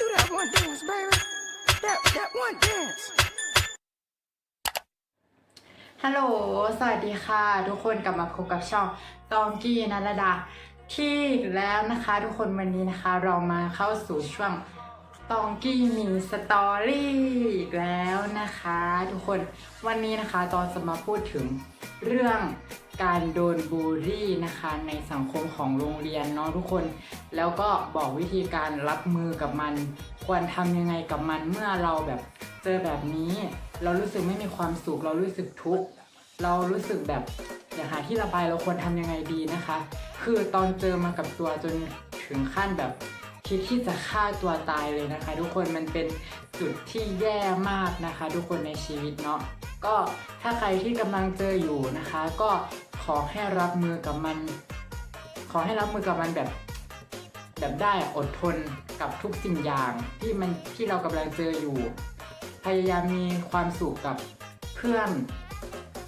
do that one dance, baby. That that one dance. ฮัลโหล สวัสดีค่ะ ทุกคนกลับมาพบกับช่องตองกี้นันรดาที่แล้วนะคะ ทุกคนวันนี้นะคะ เรามาเข้าสู่ช่วง ตองกี้มีสตอรี่อีกแล้วนะคะ ทุกคนวันนี้นะคะตอนจะมาพูดถึงเรื่องการโดนบูลลี่นะคะ ในสังคมของโรงเรียนเนาะทุกคน แล้วก็บอกวิธีการรับมือกับมัน ควรทำยังไงกับมันเมื่อเราแบบเจอแบบนี้ เรารู้สึกไม่มีความสุขเรารู้สึกทุกข์เรารู้สึกแบบอยากหาที่ระบายเราควรทำยังไงดีนะคะ คือตอนเจอมากับตัวจนถึงขั้นแบบ คิดที่จะฆ่าตัวตายเลยนะคะ ทุกคนมันเป็นจุดที่แย่มากนะคะ ทุกคนในชีวิตเนาะก็ถ้าใครที่กำลังเจออยู่นะคะ ก็ขอให้รับมือกับมัน ขอให้รับมือกับมันแบบ แบบได้อดทนกับทุกสิ่งอย่างที่มันที่เรากำลังเจออยู่ พยายามมีความสุขกับเพื่อน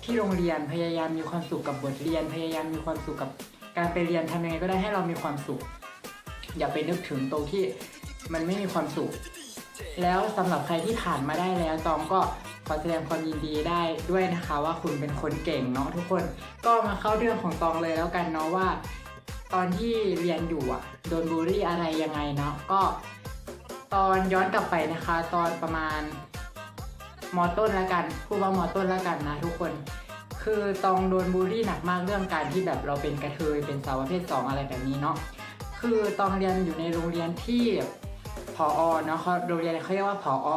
ที่โรงเรียนพยายามมีความสุขกับบทเรียน พยายามมีความสุขกับการไปเรียนทำยังไงก็ได้ให้เรามีความสุข อย่าไปนึกถึงตรงที่มันไม่มีความสุข แล้วสำหรับใครที่ผ่านมาได้แล้วตองก็ขอแสดงความยินดีได้ด้วยนะคะ ว่าคุณเป็นคนเก่งเนาะทุกคน ก็มาเข้าเรื่องของตองเลยแล้วกันเนาะว่า ตอนที่เรียนอยู่อะโดนบูลลี่อะไรยังไงเนาะก็ ตอนย้อนกลับไปนะคะ ตอนประมาณมอต้นแล้วกันพูดว่ามอต้นแล้วกันนะทุกคน คือตองโดนบูลลี่หนักมากเรื่องการที่แบบเราเป็นกระเทยเป็นสาวประเภทสองอะไรแบบนี้เนาะ คือตองเรียนอยู่ในโรงเรียนที่พออเนาะเขาโรงเรียนเขาเรียกว่าพออ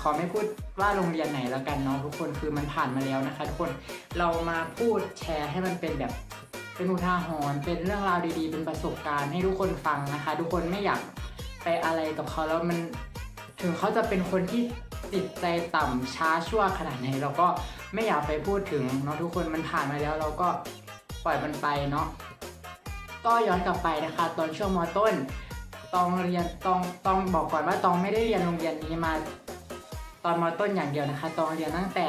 ขอไม่พูดว่าโรงเรียนไหนแล้วกันเนาะทุกคนคือมันผ่านมาแล้วนะคะ ทุกคนเรามาพูดแชร์ให้มันเป็นแบบเป็นอุทาหรณ์เป็นเรื่องราวดีๆ เป็นประสบการณ์ให้ทุกคนฟังนะคะ ทุกคนไม่อยากไปอะไรกับเขาแล้วมันถึงเขาจะเป็นคนที่จิตใจต่ำช้าชั่วขนาดไหนเราก็ไม่อยากไปพูดถึงเนาะทุกคนมันผ่านมาแล้วเราก็ปล่อยมันไปเนาะ ก็ย้อนกลับไปนะคะ ตอนช่วงมต้นตองเรียนตองตองบอกก่อนว่าตองไม่ได้เรียนโรงเรียนนี้มา ตอนมต้นอย่างเดียวนะคะ ตองเรียนตั้งแต่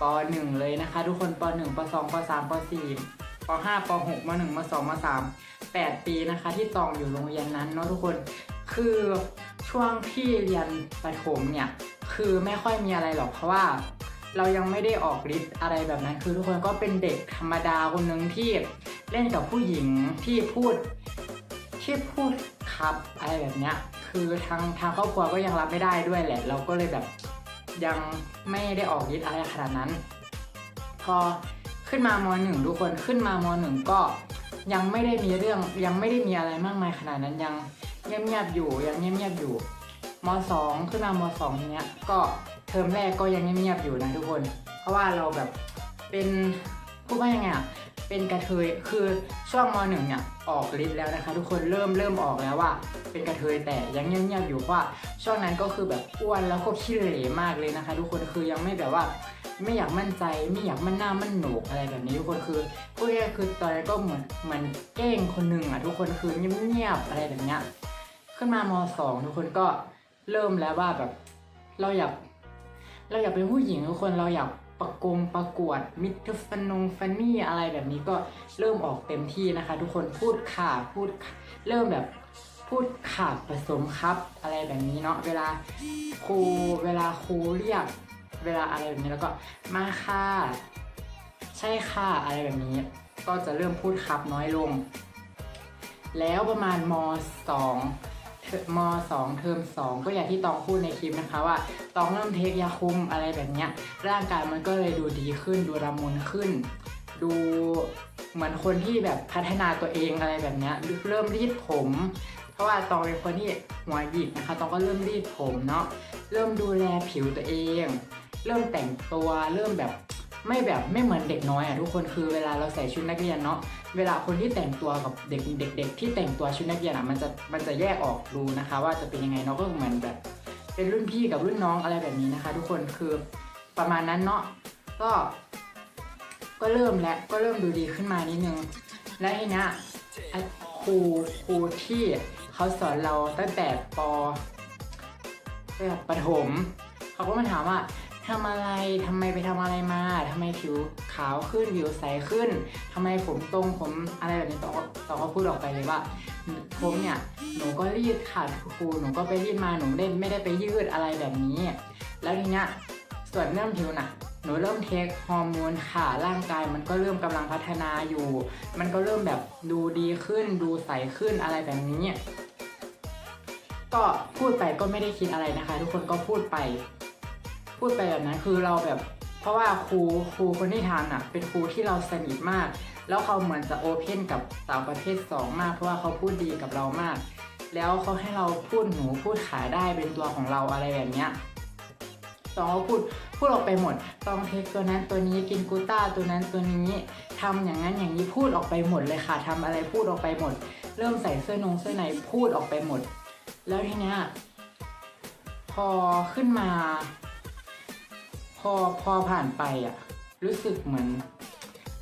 ป .1 เลยนะคะ ทุกคนป .1 ป .2 ป .3 ป .4 ป .5 ป .6 ม .1 ม .2 ม .3 8 ปีนะคะ ที่ตองอยู่โรงเรียนนั้นเนาะทุกคนคือช่วงที่เรียนประถมเนี่ยคือไม่ค่อยมีอะไรหรอกเพราะว่า เรายังไม่ได้ออกฤทธิ์อะไรแบบนั้น คือทุกคนก็เป็นเด็กธรรมดาคนหนึ่งที่เล่นกับผู้หญิงที่พูดที่พูดครับอะไรแบบเนี้ยคือทางทางครอบครัวก็ยังรับไม่ได้ด้วยแหละ เราก็เลยแบบยังไม่ได้ออกฤทธิ์อะไรขนาดนั้น พอขึ้นมามหนึ่งทุกคนขึ้นมามหนึ่งก็ยังไม่ได้มีเรื่องยังไม่ได้มีอะไรมากมายขนาดนั้นยังเงียบๆอยู่ยังเงียบๆอยู่มสองขึ้นมามสองเนี้ยก็ เทอมแรกก็ยังเงียบๆอยู่นะทุกคน เพราะว่าเราแบบเป็นพูดว่ายังไงอะเป็นกระเทยคือช่วงมหนึ่งเนี่ยออกฤทธิ์แล้วนะคะ ทุกคนเริ่มเริ่มออกแล้วว่า เป็นกระเทยแต่ยังเงียบๆอยู่เพราะว่า ช่วงนั้นก็คือแบบอ้วนแล้วก็ขี้เหร่มากเลยนะคะ ทุกคนคือยังไม่แบบว่า ไม่อยากมั่นใจไม่อยากมั่นหน้ามั่นโหนกอะไรแบบนี้ทุกคนคือพูดง่ายคือตอนนั้นก็เหมือนเหมือนเก้งคนหนึ่งอะทุกคนคือเงียบๆอะไรแบบเนี้ยขึ้นมามสองทุกคนก็เริ่มแล้วว่าแบบ เราอยาก เราอยากเป็นผู้หญิงทุกคนเราอยากประกงประกวดมิตรฟนงฟันนี่อะไรแบบนี้ก็เริ่มออกเต็มที่นะคะ ทุกคนพูดข่าพูดเริ่มแบบพูดขาดผสมครับอะไรแบบนี้เนาะเวลาครูเวลาครูเรียก เวลาอะไรแบบนี้แล้วก็มาค่ะใช่ค่ะอะไรแบบนี้ ก็จะเริ่มพูดครับน้อยลง แล้วประมาณมสอง มสองเทอมสองก็อย่างที่ตองพูดในคลิปนะคะว่าตองเริ่มเทคยาคุมอะไรแบบเนี้ยร่างกายมันก็เลยดูดีขึ้น ดูระมุนขึ้น ดูเหมือนคนที่แบบพัฒนาตัวเองอะไรแบบเนี้ยเริ่มรีดผม เพราะว่าตองเป็นคนที่หัวหยิกนะคะตองก็เริ่มรีดผมเนาะเริ่มดูแลผิวตัวเอง เริ่มแต่งตัวเริ่มแบบไม่แบบไม่เหมือนเด็กน้อยอะทุกคนคือเวลาเราใส่ชุดนักเรียนเนาะ เวลาคนที่แต่งตัวกับเด็กเด็ก ๆ ที่แต่งตัวชุดนักเรียนอะมันจะมันจะแยกออกดูนะคะ ว่าจะเป็นยังไงเนาะก็เหมือนแบบ เป็นรุ่นพี่กับรุ่นน้องอะไรแบบนี้นะคะ ทุกคนคือประมาณนั้นเนาะก็ก็เริ่มแล้วก็เริ่มดูดีขึ้นมานิดนึง และทีเนี้ยไอ้ครูครูที่เขาสอนเราตั้งแต่ปแบบประถมเขาก็มาถามว่าทำอะไรทำไมไปทำอะไรมาทำไมผิว ขาวขึ้นผิวใสขึ้นทำไมผมตรงผมอะไรแบบนี้ตอก็ตอก็พูดออกไปเลยว่า ผมเนี่ยหนูก็รีดค่ะครูหนูก็ไปรีดมาหนูได้ไม่ได้ไปยืดอะไรแบบนี้ แล้วทีเนี้ยส่วนเรื่องผิวน่ะหนูเริ่มเทคฮอร์โมนค่ะร่างกายมันก็เริ่มกำลังพัฒนาอยู่ มันก็เริ่มแบบดูดีขึ้น ดูใสขึ้นอะไรแบบนี้ ก็พูดไปก็ไม่ได้คิดอะไรนะคะ ทุกคนก็พูดไป พูดไปแบบนั้นคือเราแบบ ราะว่าครูครูคนที่ทำอะ เป็นครูที่เราสนิทมาก แล้วเขาเหมือนจะโอเพนกับสาวประเภทสองมาก เพราะว่าเขาพูดดีกับเรามาก แล้วเขาให้เราพูดหนูพูดขายได้เป็นตัวของเราอะไรแบบเนี้ยตองก็พูดพูดออกไปหมดตองเทคตัวนั้นตัวนี้กินกูต้าตัวนั้นตัวนี้ทำอย่างนั้นอย่างนี้พูดออกไปหมดเลยค่ะทำอะไรพูดออกไปหมด เริ่มใส่เสื้อนงเสื้อในพูดออกไปหมด แล้วทีเนี้ยพอขึ้นมา อพอผ่านไปอะรู้สึกเหมือน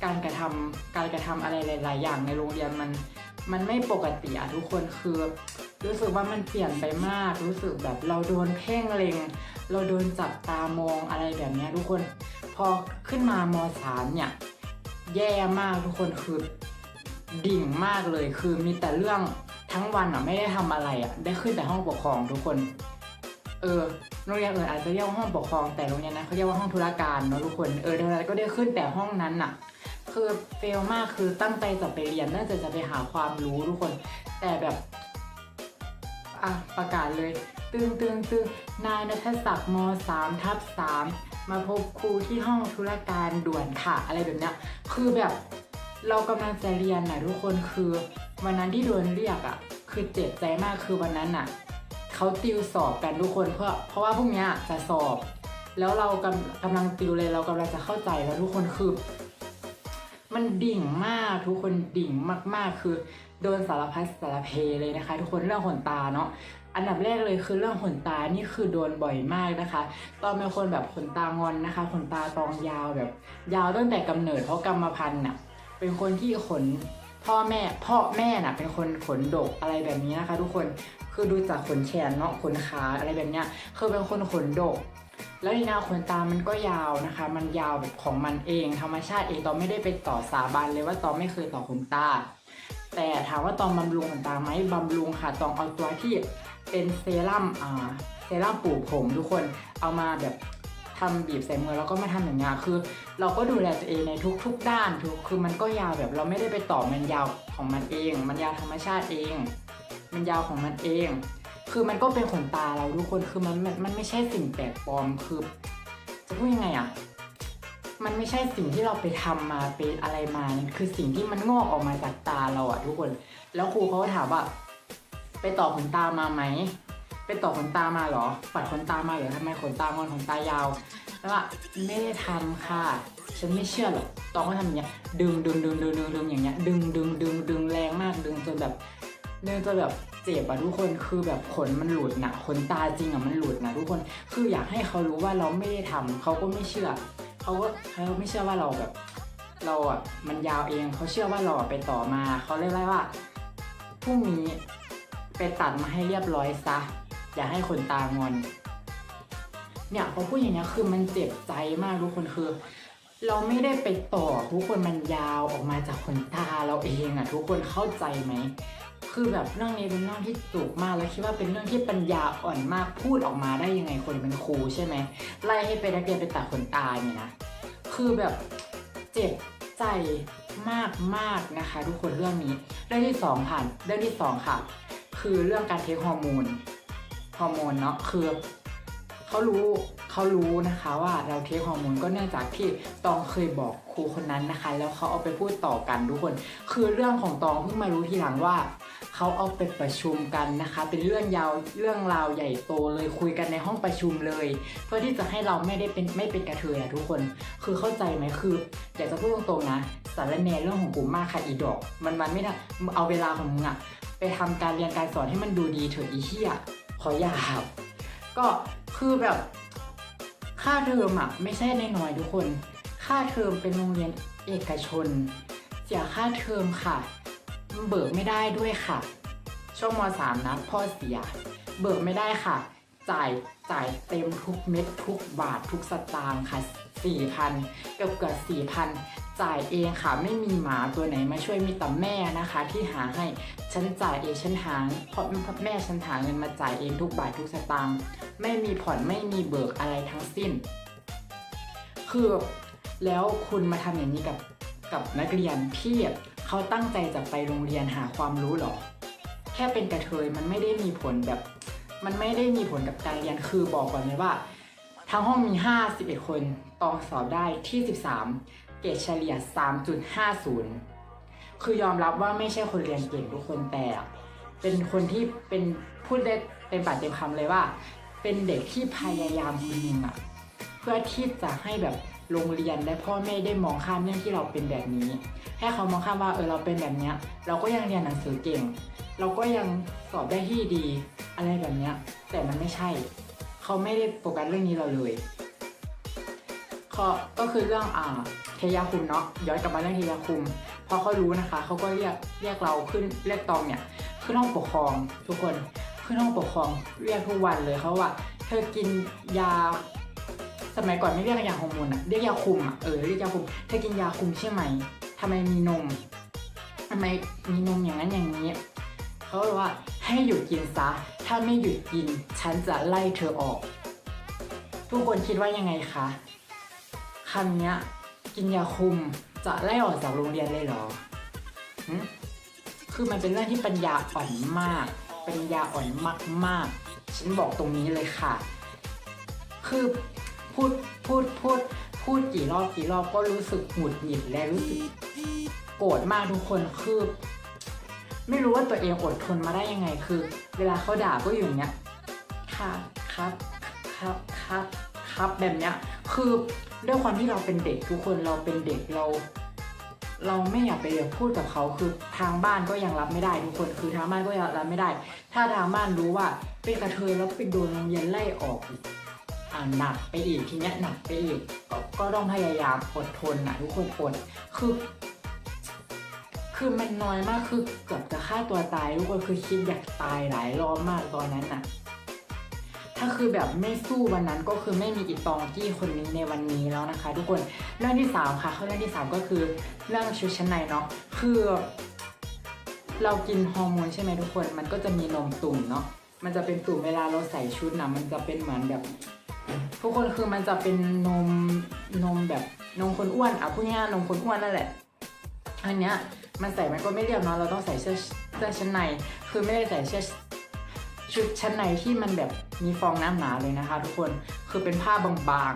การกระทำการกระทำอะไรหลาย ๆ อย่างในโรงเรียนมันมันไม่ปกติอะทุกคนคือรู้สึกว่ามันเปลี่ยนไปมาก รู้สึกแบบเราโดนเพ่งเล็ง เราโดนจับตามองอะไรแบบนี้ทุกคน พอขึ้นมามสามเนี่ย แย่มากทุกคนคือดิ่งมากเลย คือมีแต่เรื่องทั้งวันอะไม่ได้ทำอะไรอะ ได้ขึ้นแต่ห้องปกครองทุกคน เออโรงเรียนอื่นอาจจะเรียกว่าห้องปกครองแต่โรงเรียนนั้นเขาเรียกว่าห้องธุรการเนาะทุกคนเออดังนั้นก็ได้ขึ้นแต่ห้องนั้นอะคือเฟลมากคือตั้งใจจะไปเรียนน่าจะจะไปหาความรู้ทุกคน แต่แบบอะประกาศเลย ตึงตึงตึงนายนัทศักดิ์ม3ทับ3มาพบครูที่ห้องธุรการด่วนค่ะ อะไรแบบเนี้ยคือแบบเรากำลังจะเรียนนะทุกคนคือวันนั้นที่โดนเรียกอะ คือเจ็บใจมากคือวันนั้นอะ เขาติวสอบกันทุกคนเพราะเพราะว่าพรุ่งเนี้ยจะสอบ แล้วเรากำกำลังติวเลยเรากำลังจะเข้าใจแล้วทุกคนคือ มันดิ่งมากทุกคนดิ่งมากๆ คือโดนสารพัดสารเพเลยนะคะ ทุกคนเรื่องขนตาเนาะอันดับแรกเลยคือเรื่องขนตานี่คือโดนบ่อยมากนะคะ ตอนเป็นคนแบบขนตางอนนะคะขนตาตองยาวแบบ ยาวตั้งแต่กำเนิดเพราะกรรมพันธุ์น่ะเป็นคนที่ขนพ่อแม่พ่อแม่น่ะเป็นคนขนดกอะไรแบบนี้นะคะ ทุกคน คือดูจากขนแขนเนาะขนขาอะไรแบบเนี้ยคือเป็นคนขนดก แล้วทีนี้ขนตามันก็ยาวนะคะ มันยาวแบบของมันเอง ธรรมชาติเองตอไม่ได้ไปต่อสาบานเลยว่าตอไม่เคยต่อขนตา แต่ถามว่าตอนบำรุงขนตาไหมบำรุงค่ะตองเอาตัวที่เป็นเซรั่มอ่าเซรั่มปลูกผมทุกคนเอามาแบบทำบีบใส่มือแล้วก็มาทำอย่างเงี้ยคือ เราก็ดูแลตัวเองในทุก ๆ ด้านทุกคือมันก็ยาวแบบเราไม่ได้ไปต่อมันยาวของมันเอง มันยาวธรรมชาติเอง มันยาวของมันเอง คือมันก็เป็นขนตาเราทุกคนคือมันมันมันไม่ใช่สิ่งแปลกปลอมคือ จะพูดยังไงอะมันไม่ใช่สิ่งที่เราไปทำมาไปอะไรมาคือสิ่งที่มันงอกออกมาจากตาเราอะทุกคน แล้วครูเขาก็ถามว่า ไปต่อขนตามาไหมไปต่อขนตามาเหรอ ปัดขนตามาเหรอทำไมขนตางอนขนตายาว แล้วว่าไม่ได้ทำค่ะ ฉันไม่เชื่อหรอกตองก็ทำอย่างเงี้ยดึงดึงดึงดึงดึงดึงอย่างเงี้ยดึงดึงดึงดึงแรงมากดึงจนแบบ ดึงจนแบบเจ็บอะทุกคนคือแบบขนมันหลุดนะขนตาจริงอะมันหลุดนะทุกคนคืออยากให้เขารู้ว่าเราไม่ได้ทำเขาก็ไม่เชื่อเขาก็เขาไม่เชื่อว่าเราแบบ เราอะมันยาวเองเขาเชื่อว่าเราอะไปต่อมาเขาเรียกว่าพรุ่งนี้ไปตัดมาให้เรียบร้อยซะ อย่าให้ขนตางอนเนี่ยพอพูดอย่างเนี้ยคือมันเจ็บใจมากทุกคนคือ เราไม่ได้ไปต่อทุกคนมันยาวออกมาจากขนตาเราเองอะทุกคนเข้าใจไหม คือแบบเรื่องนี้เป็นเรื่องที่จุกมากแล้วคิดว่าเป็นเรื่องที่ปัญญาอ่อนมากพูดออกมาได้ยังไงคนเป็นครูใช่ไหมไล่ให้ไปนักเรียนไปตัดขนตาเนี่ยนะคือแบบเจ็บใจมากมากนะคะ ทุกคนเรื่องนี้เรื่องที่สองผ่านเรื่องที่สองค่ะ คือเรื่องการเทคฮอร์โมนฮอร์โมนเนาะคือเขารู้เขารู้นะคะว่าเราเทคฮอร์โมนก็เนื่องจากที่ตองเคยบอกครูคนนั้นนะคะ แล้วเขาเอาไปพูดต่อกันทุกคน คือเรื่องของตองเพิ่งมารู้ทีหลังว่า เขาเอาไปประชุมกันนะคะ เป็นเรื่องยาวเรื่องราวใหญ่โตเลยคุยกันในห้องประชุมเลย เพื่อที่จะให้เราไม่ได้เป็นไม่เป็นกระเทยอะทุกคน คือเข้าใจไหมคืออยากจะพูดตรงๆนะสารแนเรื่องของกูมากค่ะอีดอก มันมันไม่ได้เอาเวลาของมึงอะไปทำการเรียนการสอนให้มันดูดีเถอะอีเหี้ยขอหยาบก็คือแบบค่าเทอมอะไม่ใช่น้อยๆทุกคน ค่าเทอมเป็นโรงเรียนเอกชน เสียค่าเทอมค่ะ เบิกไม่ได้ด้วยค่ะ ช่วงมสามนะพ่อเสีย เบิกไม่ได้ค่ะ จ่ายจ่ายเต็มทุกเม็ดทุกบาททุกสตางค์ค่ะสี่พันเกือบเกือบสี่พันจ่ายเองค่ะไม่มีหมาตัวไหนมาช่วยมีแต่แม่นะคะ ที่หาให้ฉันจ่ายเองฉันหาเพราะเพราะแม่ฉันหาเงินมาจ่ายเองทุกบาททุกสตางค์ไม่มีผ่อนไม่มีเบิกอะไรทั้งสิ้น คือแล้วคุณมาทำอย่างนี้กับ กับนักเรียนที่เขาตั้งใจจะไปโรงเรียนหาความรู้หรอ แค่เป็นกระเทยมันไม่ได้มีผลแบบ มันไม่ได้มีผลกับการเรียนคือบอกก่อนเลยว่า ทั้งห้องมี 51 คนตองสอบได้ที่ 13 เกรดเฉลี่ย 3.50 คือยอมรับว่าไม่ใช่คนเรียนเก่งทุกคนแต่เป็นคนที่เป็นพูดได้เป็นปากเต็มคำเลยว่า เป็นเด็กที่พยายามคนหนึงอะเพื่อที่จะให้แบบ โรงเรียนและพ่อแม่ได้มองข้ามเรื่องที่เราเป็นแบบนี้ ให้เขามองข้ามว่าเออเราเป็นแบบเนี้ย เราก็ยังเรียนหนังสือเก่ง เราก็ยังสอบได้ที่ดี อะไรแบบเนี้ย แต่มันไม่ใช่ เขาไม่ได้โฟกัสเรื่องนี้เราเลยก็คือเรื่องอ่าเทยาคุมเนาะย้อนกลับมาเรื่องเทยาคุมพอเขารู้นะคะเขาก็เรียกเรียกเราขึ้นเรียกตองเนี่ยขึ้นห้องปกครอง ทุกคนขึ้นห้องปกครองเรียกทุกวันเลยเขาว่า เธอกินยา สมัยก่อนไม่เรียกยาฮอร์โมนอะเรียกยาคุมอะเออเรียกยาคุมเธอกินยาคุมใช่ไหมทำไมมีนมทำไมมีนมอย่างนั้นอย่างนี้เขาบอกว่าให้หยุดกินซะ ถ้าไม่หยุดกิน ฉันจะไล่เธอออก ทุกคนคิดว่ายังไงคะคำนี้กินยาคุมจะไล่ออกจากโรงเรียนเลยเหรอหึคือมันเป็นเรื่องที่ปัญญาอ่อนมาก ปัญญาอ่อนมากๆ ฉันบอกตรงนี้เลยค่ะ คือ พูดพูดพูดพูดกี่รอบกี่รอบก็รู้สึกหงุดหงิดและรู้สึกโกรธมากทุกคนคือไม่รู้ว่าตัวเองอดทนมาได้ยังไงคือ เวลาเขาด่าก็อยู่อย่างเงี้ยครับครับครับครับครับแบบเนี้ยคือด้วยความที่เราเป็นเด็กทุกคนเราเป็นเด็กเรา เราไม่อยากไปพูดกับเขาคือทางบ้านก็ยังรับไม่ได้ทุกคนคือทางบ้านก็ยังรับไม่ได้ ถ้าทางบ้านรู้ว่าเป็นกระเทยแล้วไปโดนโรงเรียนไล่ออกอีกอ่า หนักไปอีกทีเนี้ยหนักไปอีกก็ก็ต้องพยายามอดทนนะทุกคนอดคือ คือมันน้อยมากคือเกือบจะฆ่าตัวตายทุกคนคือคิดอยากตายหลายรอบมากตอนนั้นน่ะ ถ้าคือแบบไม่สู้วันนั้นก็คือไม่มีอีตองกี้คนนี้ในวันนี้แล้วนะคะ ทุกคนเรื่องที่สามค่ะเข้าเรื่องที่สามก็คือเรื่องชุดชั้นในเนาะคือเรากินฮอร์โมนใช่ไหมทุกคน มันก็จะมีนมตุ่มเนาะ มันจะเป็นตุ่มเวลาเราใส่ชุดนะมันจะเป็นเหมือนแบบ ทุกคนคือมันจะเป็นนมนมแบบนมคนอ้วนอะพูดง่ายๆนมคนอ้วนนั่นแหละ อันเนี้ยมันใส่มันก็ไม่เรียบเนาะเราต้องใส่เสื้อเสื้อชั้นใน คือไม่ได้ใส่เสื้อชุดชั้นในที่มันแบบมีฟองน้ำหนาเลยนะคะ ทุกคนคือเป็นผ้าบาง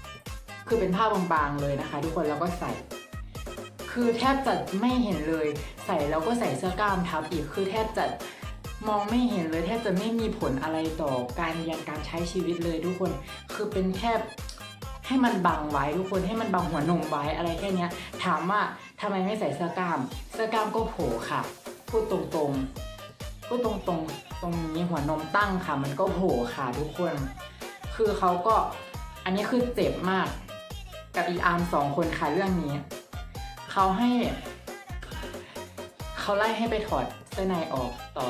ๆ คือเป็นผ้าบางๆเลยนะคะ ทุกคนแล้วก็ใส่ คือแทบจะไม่เห็นเลย ใส่แล้วก็ใส่เสื้อกล้ามทับอีกคือแทบจะ มองไม่เห็นเลยแทบจะไม่มีผลอะไรต่อการเรียนการใช้ชีวิตเลยทุกคน คือเป็นแค่ให้มันบังไว้ทุกคนให้มันบังหัวนมไว้อะไรแค่เนี้ยถามว่าทำไมไม่ใส่เสื้อกล้าม เสื้อกล้ามก็โผล่ค่ะ พูดตรงๆพูดตรงๆ ตรงนี้หัวนมตั้งค่ะ มันก็โผล่ค่ะทุกคน คือเขาก็อันนี้คือเจ็บมาก กับอีอาร์มสองคนค่ะเรื่องนี้เขาให้เขาไล่ให้ไปถอดเสื้อในออกต่อ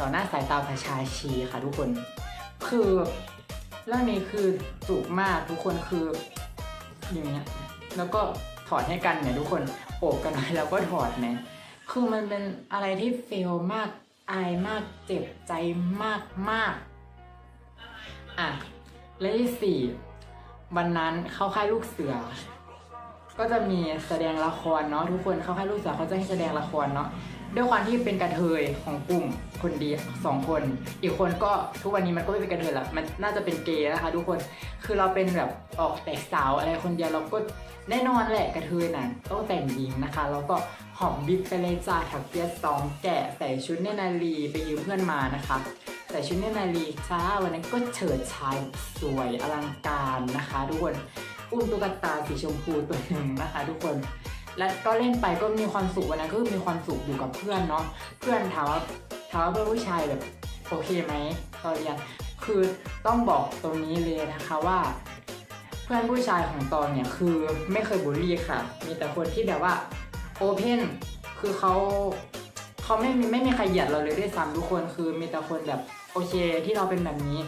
ต่อหน้าสายตาประชาชีค่ะทุกคน คือเรื่องนี้คือจุกมากทุกคนคืออย่างเงี้ยแล้วก็ถอดให้กันเนี่ยทุกคนโอบกันไว้แล้วก็ถอดเนี่ยคือมันเป็นอะไรที่เฟลมากอายมากเจ็บใจมากมากอะและที่สี่วันนั้นเข้าค่ายลูกเสือ ก็จะมีแสดงละครเนาะทุกคนเข้าค่ายลูกเสือเขาจะให้แสดงละครเนาะ ด้วยความที่เป็นกระเทยของกลุ่มคนเดียวสองคน อีกคนก็ทุกวันนี้มันก็ไม่เป็นกระเทยละมันน่าจะเป็นเกย์นะคะทุกคนคือเราเป็นแบบออกแต่สาวอะไรคนเดียวเราก็แน่นอนแหละกระเทยน่ะต้องแต่งหญิงนะคะ แล้วก็หอมบิ๊กไปเลยจ้าถักเปียสองแกะใส่ชุดเนนารีไปยืมเพื่อนมานะคะใส่ชุดเนนารีจ้าวันนั้นก็เฉิดฉายสวยอลังการนะคะ ทุกคนอุ้มตุ๊กตาสีชมพูตัวหนึ่งนะคะ ทุกคน และก็เล่นไปก็มีความสุขวันนั้นก็คือมีความสุขอยู่กับเพื่อนเนาะเพื่อนถามว่าถามว่าเพื่อนผู้ชายแบบโอเคไหมตอนเรียนคือต้องบอกตรงนี้เลยนะคะว่า เพื่อนผู้ชายของตอนเนี่ยคือไม่เคยบูลลี่ค่ะ มีแต่คนที่แบบว่าโอเพนคือเขาเขาไม่มีไม่มีใครเหยียดเราเลยด้วยซ้ำทุกคนคือมีแต่คนแบบโอเคที่เราเป็นแบบนี้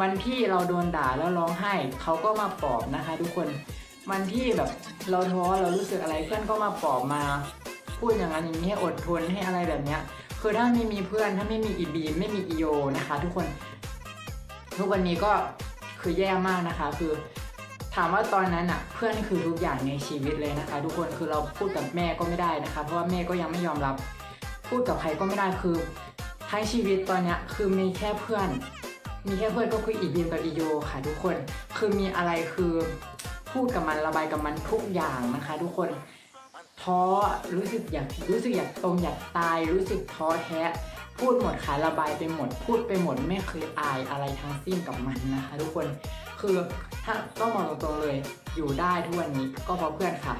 วันที่เราโดนด่าแล้วร้องไห้เขาก็มาปลอบนะคะ ทุกคน วันที่แบบเราท้อเรารู้สึกอะไรเพื่อนก็มาปลอบมาพูดอย่างนั้นอย่างนี้ให้อดทนให้อะไรแบบเนี้ยคือถ้าไม่มีเพื่อนถ้าไม่มีอีบีมไม่มีอีโยนะคะ ทุกคน ทุกวันนี้ก็คือแย่มากนะคะ คือ ถามว่าตอนนั้นอะเพื่อนคือทุกอย่างในชีวิตเลยนะคะ ทุกคนคือเราพูดกับแม่ก็ไม่ได้นะคะ เพราะว่าแม่ก็ยังไม่ยอมรับ พูดกับใครก็ไม่ได้คือทั้งชีวิตตอนเนี้ยคือมีแค่เพื่อน มีแค่เพื่อนก็คืออีบีมกับอีโยค่ะ ทุกคนคือมีอะไรคือ พูดกับมันระบายกับมันทุกอย่างนะคะ ทุกคนท้อรู้สึกอยากรู้สึกอยากตรงอยากตาย รู้สึกท้อแท้ พูดหมดค่ะระบายไปหมด พูดไปหมดไม่เคยอายอะไรทั้งสิ้นกับมันนะคะ ทุกคนคือถ้าต้องมองตรงๆเลยอยู่ได้ทุกวันนี้ก็เพราะเพื่อนค่ะ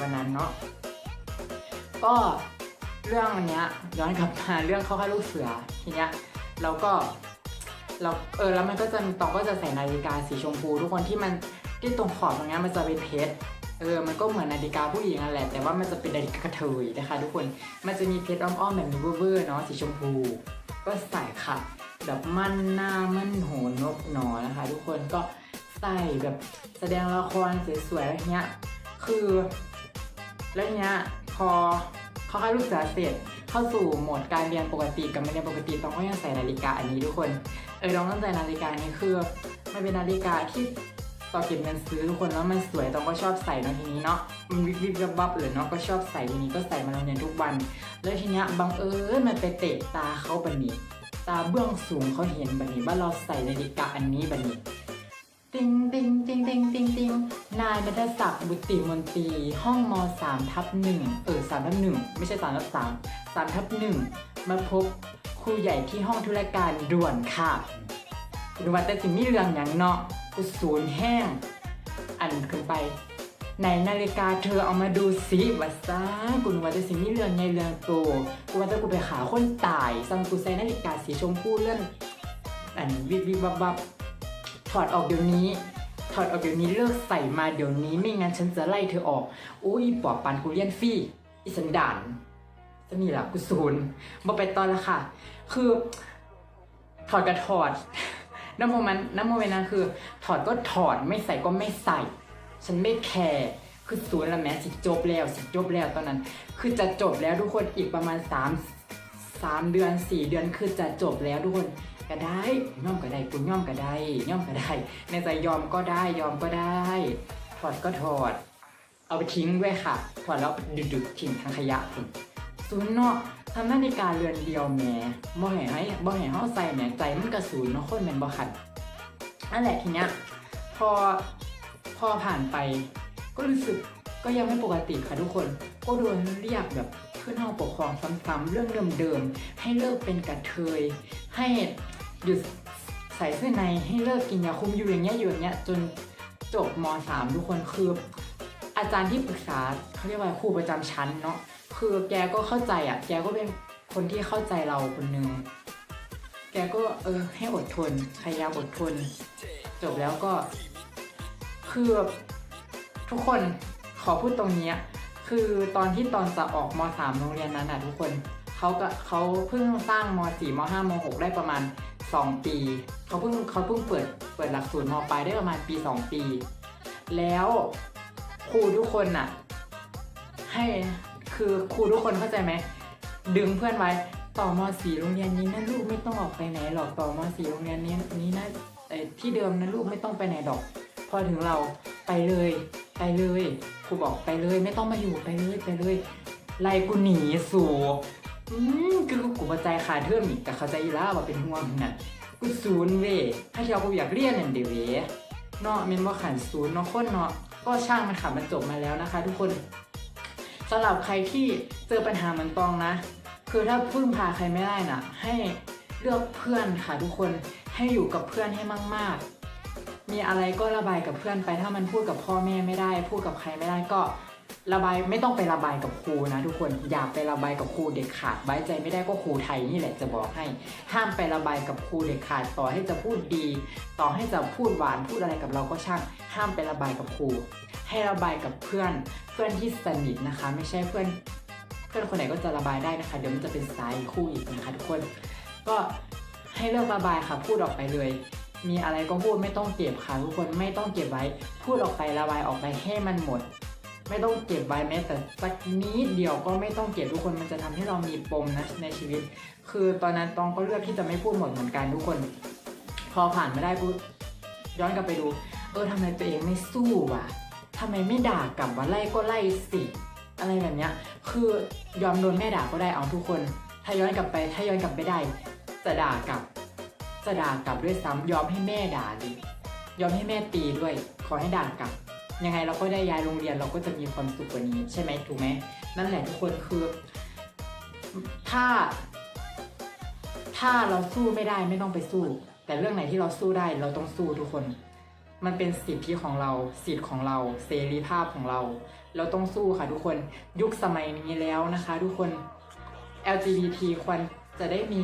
วันนั้นเนาะก็เรื่องอันเนี้ยย้อนกลับมาเรื่องเข้าค่ายลูกเสือทีเนี้ยเราก็เราเออแล้วมันก็จะตองก็จะใส่นาฬิกาสีชมพู ทุกคนที่มัน ที่ตรงขอบตรงนี้มันจะเป็นเพชรเออ มันก็เหมือนนาฬิกาผู้หญิงนั่นแหละ แต่ว่ามันจะเป็นนาฬิกากระเทยนะคะ ทุกคน มันจะมีเพชรอ้อมๆแบบนี้เวอร์ๆเนาะ สีชมพู ก็ใส่ค่ะ แบบมั่นหน้ามั่นโหนกหนอนะคะ ทุกคน ก็ใส่แบบแสดงละครสวยๆอะไรเงี้ย คือ แล้วเนี้ยพอเขาเข้าลูกเสือเสร็จเข้าสู่โหมดการเรียนปกติกับไม่เรียนปกติต้องก็ยังใส่นาฬิกาอันนี้ทุกคน เออต้องใส่นาฬิกานี้คือมันเป็นนาฬิกาที่ ต่อเก็บเงินซื้อทุกคนแล้วมันสวยต้องก็ชอบใส่เนาะทีนี้เนาะมันวิบวิบวับวับเลยเนาะก็ชอบใส่ทีนี้ก็ใส่มาโรงเรียนทุกวัน แล้วทีเนี้ยบังเอิญมันไปเตะตาเขาบันนี้ ตาเบื้องสูงเขาเห็นบันนี้ว่าเราใส่นาฬิกาอันนี้บันนี้ติงติงติงติงติงติงนายนัทศักดิ์บุติมนตรีห้องมสามทับหนึ่งเออสามทับหนึ่งไม่ใช่สามทับสามสามทับหนึ่งมาพบครูใหญ่ที่ห้องธุรการด่วนค่ะ ดูว่าแต่สิมีเรื่องอย่างเนาะกูศูนแห้ง อันขึ้นไป ในนาฬิกาเธอเอามาดูสิว่าซ่ากูนึกว่าจะสิมีเรื่องในเรื่องโตกูว่าจะกูไปหาคนตายซังกูใส่นาฬิกาสีชมพูเลื่อนอันวิบวิบวับวับถอดออกเดี๋ยวนี้ถอดออกเดี๋ยวนี้เลิกใส่มาเดี๋ยวนี้ไม่งั้นฉันจะไล่เธอออกอุ้ยปอบปันกูเลียนฟรี่อีสันดานจะนี่แหละกูศูนย์มาไปตอนละค่ะ คือ ถอดกับถอด น้ำโมมันน้ำโมเมนต์นั้นคือ ถอดก็ถอดไม่ใส่ก็ไม่ใส่ ฉันไม่แคร์คือศูนย์ละแม้สิจบแล้วสิจบแล้วตอนนั้น คือจะจบแล้วทุกคนอีกประมาณสามสามเดือนสี่เดือนคือจะจบแล้วทุกคนก็ได้ย่อมก็ได้คุณย่อมก็ได้ย่อมก็ได้ ในใจยอมก็ได้ยอมก็ได้ ถอดก็ถอด เอาไปทิ้งด้วยค่ะ ถอดแล้วดึกๆทิ้งทางขยะคุณ ศูนย์เนาะทำนาฬิกาเรือนเดียวแหมบ่ให้ให้บ่ให้เฮาใส่แหมใจมันกระสูนเนาะคนแม่นบ่คันนั่นแหละทีเนี้ยพอพอผ่านไป ก็รู้สึกก็ยังไม่ปกติค่ะทุกคน ก็โดนเรียกแบบขึ้นห้องปกครองซ้ำๆเรื่องเดิมๆให้เลิกเป็นกระเทย ให้หยุดใส่เสื้อในให้เลิกกินยาคุมอยู่อย่างเงี้ยอยู่อย่างเงี้ยจนจบม .3 ทุกคนคืออาจารย์ที่ปรึกษาเขาเรียกว่าครูประจำชั้นเนาะ คือแกก็เข้าใจอะ แกก็เป็นคนที่เข้าใจเราคนนึง แกก็เออให้อดทนพยายามอดทน จบแล้วก็ คือทุกคนขอพูดตรงนี้ คือตอนที่ตอนจะออกม .3 โรงเรียนนั้นอะทุกคนเขาก็เขาเพิ่งสร้างม .4 ม .5 ม .6 ได้ประมาณ2ปี เขาเพิ่งเขาเพิ่งเปิดเปิดหลักสูตรมปลายได้ประมาณปี2ปี แล้วครูทุกคนน่ะ ให้ คือครูทุกคนเข้าใจไหม ดึงเพื่อนไว้ ต่อม .4 โรงเรียนนี้นะลูกไม่ต้องออกไปไหนหรอก ต่อม .4 โรงเรียนนี้นี้นะที่เดิมนะลูกไม่ต้องไปไหนหรอก พอถึงเราไปเลย ไปเลยครูบอกไปเลย ไม่ต้องมาอยู่ไปเลยไปเลยไล่กูหนีสู่อืมคือกูประใจขาดเทื่อมอีกแต่เข้าใจอยู่แล้วว่าเป็นห่วงน่ะกูศูนย์เวยถ้าเที่ยวกูอยากเรียนนั่นเดี๋ยวเวยเนาะเมนว่าขันศูนย์เนาะคนเนาะก็ช่างมันค่ะมันจบมาแล้วนะคะ ทุกคน สำหรับใครที่เจอปัญหาเหมือนตองนะ คือถ้าพึ่งพาใครไม่ได้น่ะ ให้เลือกเพื่อนค่ะทุกคนให้อยู่กับเพื่อนให้มาก ๆ มีอะไรก็ระบายกับเพื่อนไปถ้ามันพูดกับพ่อแม่ไม่ได้ พูดกับใครไม่ได้ก็ ระบายไม่ต้องไประบายกับครูนะ ทุกคนอย่าไประบายกับครูเด็ดขาดไว้ใจไม่ได้ก็ครูไทยนี่แหละจะบอกให้ ห้ามไประบายกับครูเด็ดขาดต่อให้จะพูดดี ต่อให้จะพูดหวานพูดอะไรกับเราก็ช่าง ห้ามไประบายกับครูให้ระบายกับเพื่อนเพื่อนที่สนิทนะคะ ไม่ใช่เพื่อน เพื่อนคนไหนก็จะระบายได้นะคะ เดี๋ยวมันจะเป็นสายคู่อีกนะคะทุกคน ก็ให้เลิกระบายค่ะพูดออกไปเลยมีอะไรก็พูดไม่ต้องเก็บค่ะทุกคนไม่ต้องเก็บไว้ พูดออกไประบายออกไปให้มันหมด ไม่ต้องเก็บไว้แม้แต่สักนิดเดียวก็ไม่ต้องเก็บทุกคนมันจะทำให้เรามีปมนะในชีวิต คือตอนนั้นตองก็เลือกที่จะไม่พูดหมดเหมือนกันทุกคน พอผ่านไมาได้พูดย้อนกลับไปดู เออทำไมตัวเองไม่สู้วะทำไมไม่ด่ากลับว่าไล่ก็ไล่สิอะไรแบบเนี้ย คือยอมโดนแม่ด่าก็ได้เอาทุกคน ถ้าย้อนกลับไปถ้าย้อนกลับไปได้ จะด่ากลับ จะด่ากลับด้วยซ้ำยอมให้แม่ด่าดิยอมให้แม่ตีด้วย ขอให้ด่ากลับ ยังไงเราก็ได้ย้ายโรงเรียนเราก็จะมีความสุขกว่านี้ ใช่ไหมถูกไหมนั่นแหละทุกคนคือ ถ้า ถ้าเราสู้ไม่ได้ไม่ต้องไปสู้ แต่เรื่องไหนที่เราสู้ได้เราต้องสู้ทุกคน มันเป็นสิทธิของเราสิทธิ์ของเราเสรีภาพของเรา เราต้องสู้ค่ะทุกคนยุคสมัยนี้แล้วนะคะ ทุกคน LGBT ควรจะได้มี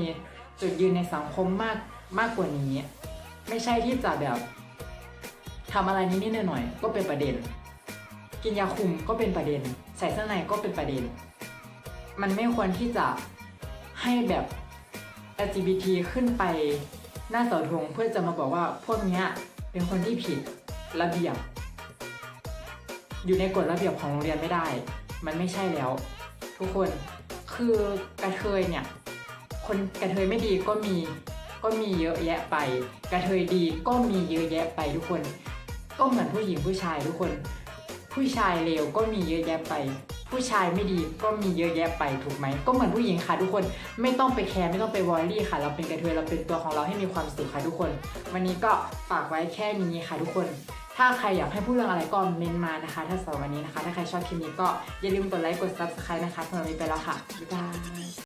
จุดยืนในสังคมมากมากกว่านี้ ไม่ใช่ที่จะแบบ ทำอะไรนิดๆหน่อยๆก็เป็นประเด็น กินยาคุมก็เป็นประเด็น ใส่เสื้อในก็เป็นประเด็น มันไม่ควรที่จะให้แบบ LGBT ขึ้นไปหน้าเสาธงเพื่อจะมาบอกว่าพวกนี้เป็นคนที่ผิดระเบียบ อยู่ในกฎระเบียบของโรงเรียนไม่ได้ มันไม่ใช่แล้ว ทุกคนคือกระเทยเนี่ย คนกระเทยไม่ดีก็มีก็มีเยอะแยะไป กระเทยดีก็มีเยอะแยะไปทุกคน ก็เหมือนผู้หญิงผู้ชายทุกคน ผู้ชายเลวก็มีเยอะแยะไป ผู้ชายไม่ดีก็มีเยอะแยะไปถูกไหม ก็เหมือนผู้หญิงค่ะทุกคนไม่ต้องไปแคร์ไม่ต้องไปวอรี่ค่ะ เราเป็นกระเทยเราเป็นตัวของเราให้มีความสุขค่ะทุกคน วันนี้ก็ฝากไว้แค่นี้ค่ะทุกคนถ้าใครอยากให้พูดเรื่องอะไรก็เมนมานะคะ ถ้าสำหรับวันนี้นะคะ ถ้าใครชอบคลิปนี้ก็อย่าลืมกดไลค์กด subscribe นะคะสำหรับวันนี้ไปแล้วค่ะ บ๊ายบาย